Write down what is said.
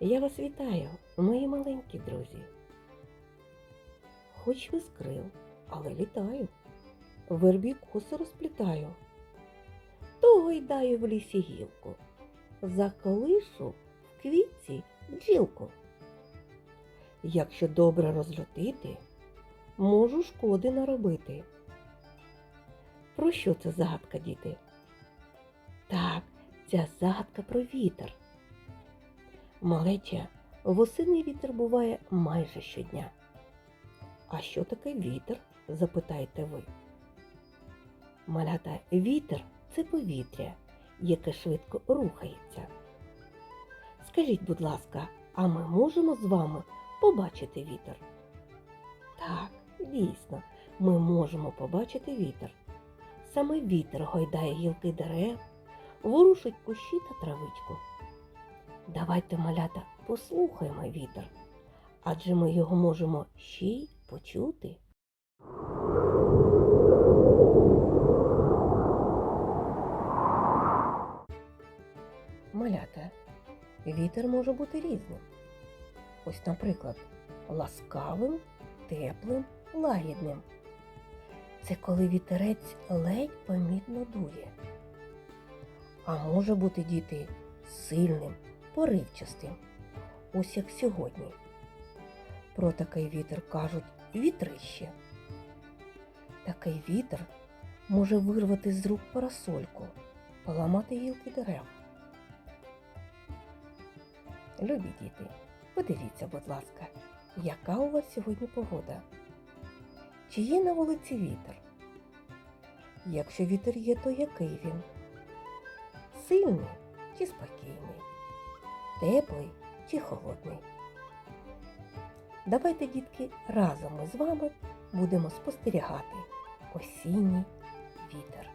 Я вас вітаю, мої маленькі друзі. Хоч ви з крил, але літаю. Вербі коси розплітаю. То гойдаю в лісі гілку, заколишу в квітці бджілку. Якщо добре розлютити, можу шкоди наробити. Про що це загадка, діти? Так, ця загадка про вітер. Малеча, восени вітер буває майже щодня. А що таке вітер? запитаєте ви. Малята, вітер це повітря, яке швидко рухається. Скажіть, будь ласка, а ми можемо з вами побачити вітер? Так, дійсно, ми можемо побачити вітер. Саме вітер гойдає гілки дерев, ворушить кущі та травичку. Давайте, малята, послухаємо вітер, адже ми його можемо ще й почути. Малята, вітер може бути різним. Ось, наприклад, ласкавим, теплим, лагідним. Це коли вітерець ледь помітно дує. А може бути діти сильним, поривчастим, ось як сьогодні. Про такий вітер кажуть вітрище. Такий вітер може вирвати з рук парасольку, поламати гілки дерев. Любі діти, подивіться, будь ласка, яка у вас сьогодні погода? Чи є на вулиці вітер? Якщо вітер є, то який він? Сильний чи спокійний? Теплий чи холодний? Давайте, дітки, разом ми з вами будемо спостерігати осінній вітер.